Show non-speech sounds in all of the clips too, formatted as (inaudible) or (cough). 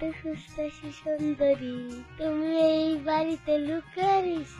এত সুস্থ সুন্দরী তুমি এই বাড়িতে লুকারিস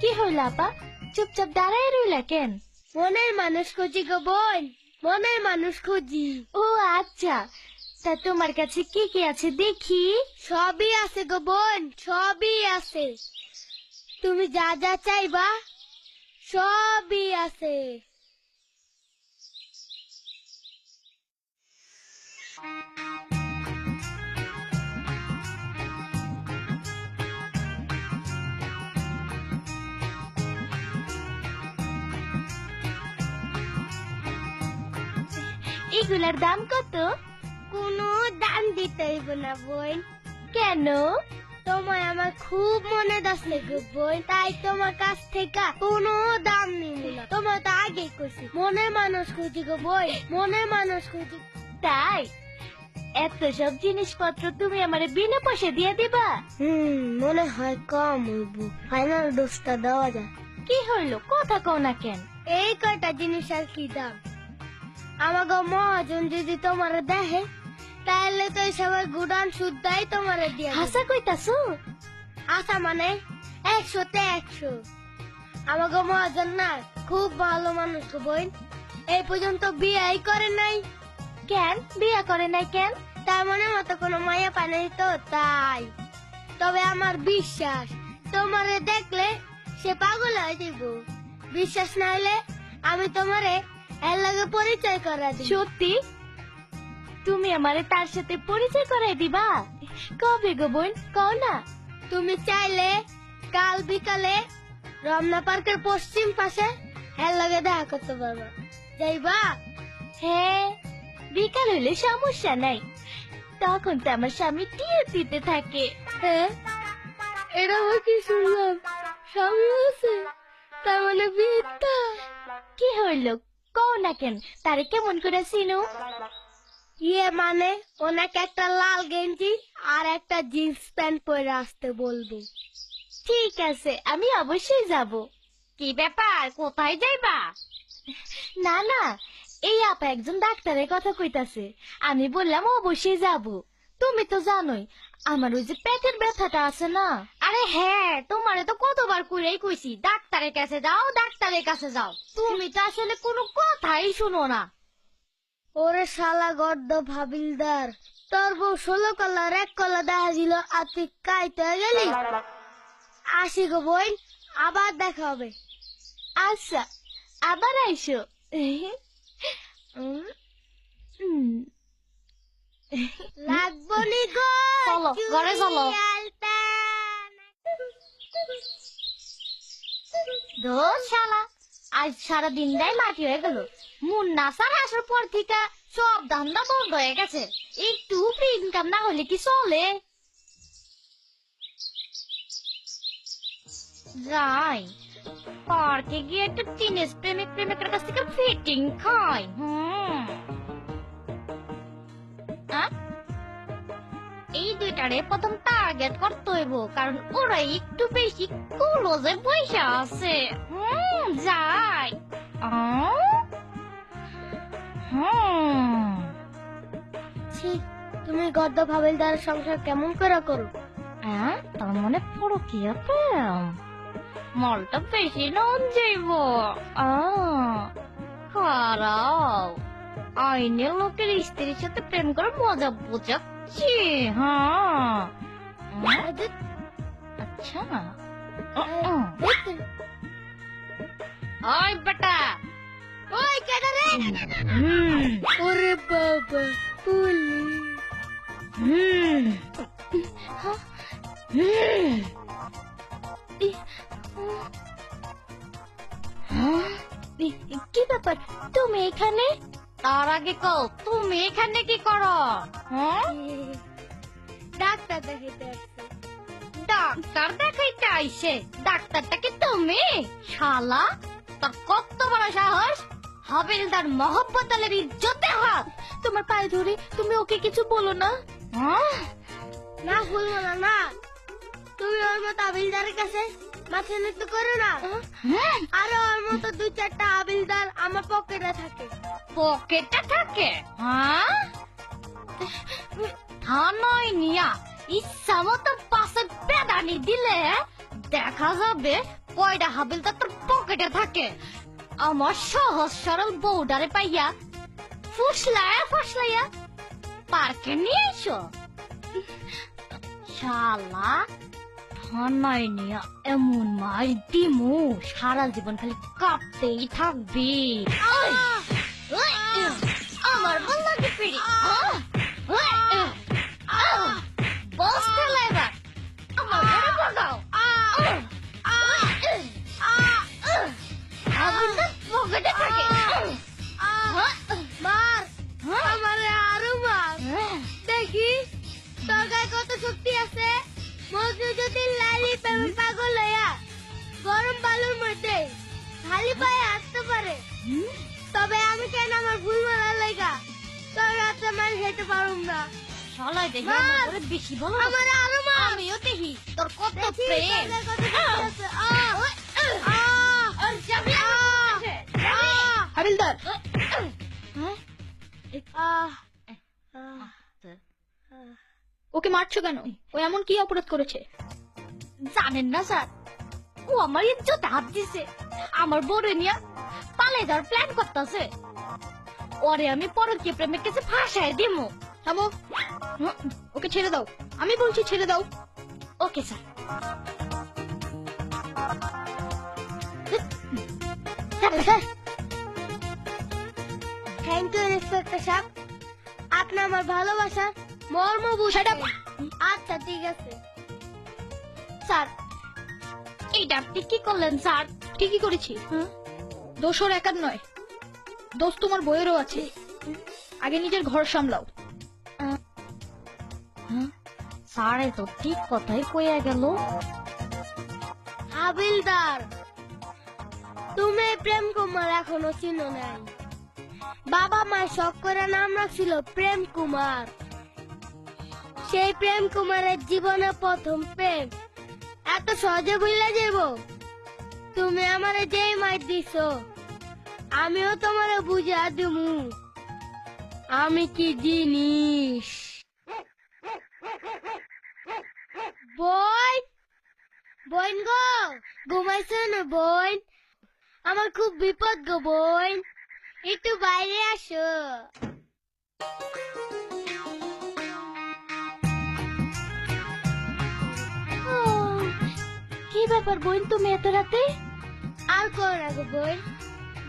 কি হইল আপা? চুপচাপ দাঁড়ায় রইলা কেন? মনের মানুষ খুঁজি গো বোন মনের মানুষ খুঁজি। ও আচ্ছা তা তোমার কাছে কি কি আছে দেখি? সবই আছে গো বোন সবই আছে। তুমি যা যা চাইবা, সবই আছে। এগুলার দাম কত? কোনো দাম দিতে হইব না, বোন। কেন? তোমায় আমার খুব মনে দাসলে বোন তাই তোমার কাছ থেকে কোনো দাম নিব না। তোমার তো আগে কইছি মনের মানুষ খুঁজি গো বোন মনের মানুষ খুঁজি। তাই? এত সব জিনিসপত্র তুমি আমারে বিনা পয়সা দিয়ে দিবা? হুম মনে হয় কম হইব। ফাইনাল ডোজটা দেওয়া যায়। কি হইল? কথা কও না কেন? এই কয়টা জিনিস আর কি দাম? আমাকে মহাজন যদি তোমার দেখে তাহলে তো সবাই গুডান শুদ্ধাই তোমার দিয়ে। হাসা কইতাছো? আশা মানে একশোতে একশো। আমাকে মহাজন না খুব ভালো মানুষ বোন। এই পর্যন্ত বিয়েই করে নাই। কেন? বিয়া করে নাই কেন? তার মনে মতো কোনো মায়া পায় নাই তো তাই। তবে আমার বিশ্বাস তোমারে দেখলে সে পাগল হয়ে যাইব বিশ্বাস না হলে আমি তোমারে এর লগে পরিচয় করা সত্যি? তুমি আমারে তার সাথে পরিচয় করাই দিবা? কবে গো বোন? কও না। তুমি চাইলে কাল বিকালে রমনা পার্কের পশ্চিম পাশে এর লগে দেখা করতে পারবা। যাইবা? হ্যাঁ বিকাল হলে সমস্যা নাই। তখন তো আমার স্বামী টিয়ে দিতে থাকে। হ্যাঁ এটা আমার কি শুনলাম? স্বামী আছে তার মানে বিয়েটা কি হইল? কও না কেন তারে কেমন করে চিনো? ইয়ে মানে ওনাকে একটা লাল গেঞ্জি আর একটা জিন্স প্যান্ট পরে আসতে বলব। ঠিক আছে আমি অবশ্যই যাব। কি ব্যাপার কোথায় যাইবা? না না এই আপা একজন ডাক্তারের কথা কইতাছে। আমি বললাম অবশ্যই যাব। তুমি তো জানোই আমার ওই যে পেটের ব্যথাটা আছে না। আরে হ্যাঁ তোমারে তো কতবার কইরাই কইছি ডাক্তারের কাছে যাও ডাক্তারের কাছে যাও। তুমি তো আসলে কোনো কথাই শুনো না। ওরে শালা গর্দ ভাবিলদার তোর বউ ষোলো কলার এক কলা দেখা দিল আর তুই কাইতে গেলি আসি গো বোন আবার দেখা হবে আচ্ছা আবার আইসো। লাগবো নি গো চলো, ঘরে চলো। চুড়ি শালা আজ সারা দিন দিনটাই মাটি হয়ে গেল। মুন্না স্যার আসার পর থেকে সব ধান্দা বন্ধ হয়ে গেছে। একটু ফ্রি ইনকাম না হলে কি চলে? যাই। পার্কে গিয়ে একটা টিনেজ প্রেমিক প্রেমিকের কাছ থেকে ফিটিং খাই। হুম? এই দুইটারে প্রথম টার্গেট করতে হইব, কারণ ওরা একটু বেশি ক্লোজে পয়সা আছে। আহ? ছি, তুমি গর্দ ভাবিলদার সংসার কেমন করে করো? হ্যাঁ তার মানে পুরো কি প্রেম মলটা বেশি নন যাইব। খারাপ আইনের লোকের স্ত্রীর সাথে প্রেম করে মজা বোঝাচ্ছি হ্যাঁ। আচ্ছা। ওই বেটা ওই কেডা রে ওরে বাবা কি ব্যাপার? তুমি এখানে? তার আগে কও তুমি এখানে কি করো? হ্যাঁ ডাক্তার দেখাইতে ডাক্তার দেখাইতে আইসে ডাক্তারটা কি তুমি? শালা তোর কত বড় সাহস? হাবিলদার মহব্বত আলের ইজ্জতে হাত। তোমার পায়ে ধরে তুমি ওকে কিছু বলো না? হ্যাঁ? না ভুলবো না না। তুমি ওর মতো আবিলদারের কাছে মাথা নত করো না। হ্যাঁ? আরও ওর মতো দুই চারটা আবিলদার আমার পকেটে থাকে। পকেটে থাকে? হ্যাঁ? তা নয় নিয়া ইচ্ছা মতো পেদানি দিলে দেখা যাবে কয়টা হাবিলটা তোর পকেটে থাকে। আমার সহজ সরল বউডারে পাইয়া ফুসলায়া ফুসলাইয়া পার্কে নিয়ে এসো শালা ঠান্ডায় নিয়ে এমন মার দিমু সারা জীবন খালি কাঁপতেই থাকবি। আমার ভালো লাগে পিড়ি। খেতে পারুম না। দেখি আমার বেশি আমার আরও মার আমিও দেখি তোর কত প্রেম! হাবিলদার! ওকে মারছো কেন? ও এমন কি অপরাধ করেছে? জানেন না স্যার ও আমার ইজ্জত হাত দিছে। আমার বড় নিয়ে পালে যাওয়ার প্ল্যান করতেছে। ওরে আমি পরকীয় প্রেমের কাছে ফাঁসায় দিমু। থামো। ওকে ছেড়ে দাও। আমি বলছি ছেড়ে দাও। Okay sir. Thank you inspector সাহেব আপনি আমার ভালোবাসা মর্ম বুঝাটা আচ্ছা ঠিক আছে। স্যার এইটা আপনি কি করলেন স্যার? ঠিকই করেছি? দোষ ওর একার নয়। দোষ তোমার বইয়েরও আছে। আগে নিজের ঘর সামলাও। স্যার তো ঠিক কথাই কইয়া গেল। হাবিলদার তুমি প্রেম কুমার এখনও চিনো নাই। বাবা মা শখ করে নাম রাখছিল প্রেম কুমার। সেই প্রেম কুমারের জীবনে প্রথম প্রেম। এত সহজে ভুলে যাব তুমি আমারে যেই মাই দিছো। আমিও তোমারে বুঝা দিমু আমি কি জিনিস? বই বোন গো, ঘুমাইছো না বোন? আমার খুব বিপদ গো বোন। একটু বাইরে আসো। কি ব্যাপার বোন তুমি এত রাতে? আর কোন না গো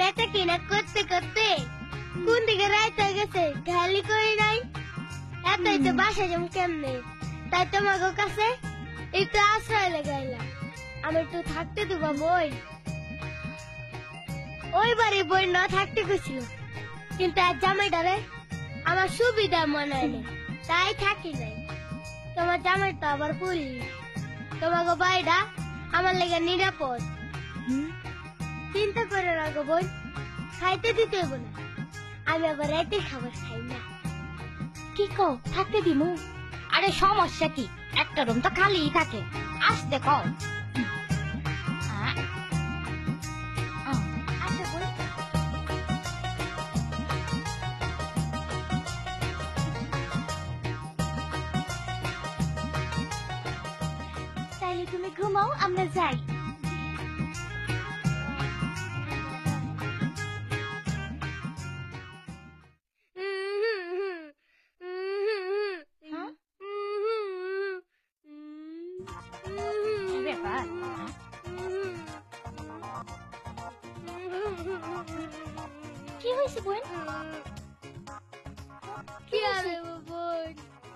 বেটা কিনা করতে করতে কোন দিকে রাইত গেছে খালি করি নাই এতই তো বাসা যেমন কেমনে তাই তোমাকে কাছে একটু আশ্রয় লাগাইলাম আমি একটু থাকতে দেবো বোন ওই বাড়ি বোন না থাকতে গেছিল কিন্তু আর জামাইটারে আমার সুবিধা মনে হয়নি তাই থাকি নাই তোমার জামাইটা আবার পুলিশ তোমাকে বাড়িটা আমার লেগে নিরাপদ চিন্তা করে রাখো বোন খাইতে দিতে হইব না। আমি আবার রাতে খাবার খাই না। কি কো থাকতে দিমু? আরে সমস্যা কি? একটা রুম তো খালিই থাকে। আসতে কও। আ, আ, আচ্ছা বোন। তাইলে তুমি ঘুমাও আমরা যাই। হয়েছে বোন কি হইব বোন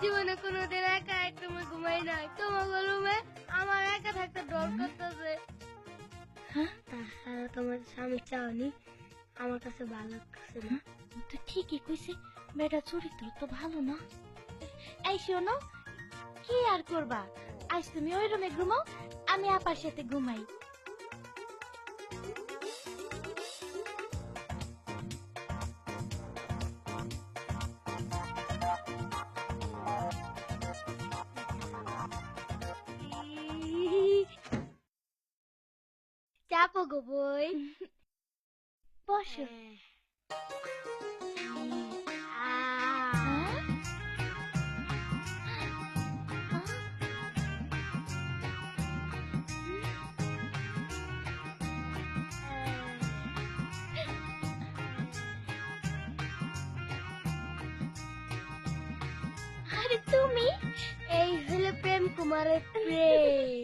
জীবনে কোনোদিন একা এক রুমে ঘুমাই নাই তোমার রুমে আমার একা থাকতে ডর করতেছে হ্যাঁ? তাছাড়া তোমার স্বামী চাওনি আমার কাছে ভালো লাগছে না তো ঠিকই কইছে মেয়েটা চরিত্র তো ভালো না এই শোনো কি আর করবা আজ তুমি ওই রুমে ঘুমাও আমি আপার সাথে ঘুমাই go, boy. (laughs) Poxa. É Tumi, eh, Hula Prem Kumara Prem.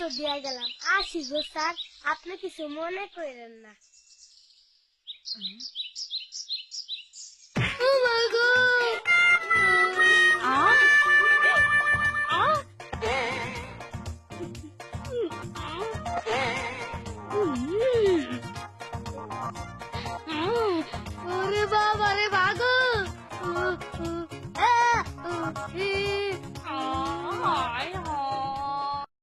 কষ্ট দিয়ে গেলাম আসি গো স্যার আপনি কিছু মনে করেন না ও my god!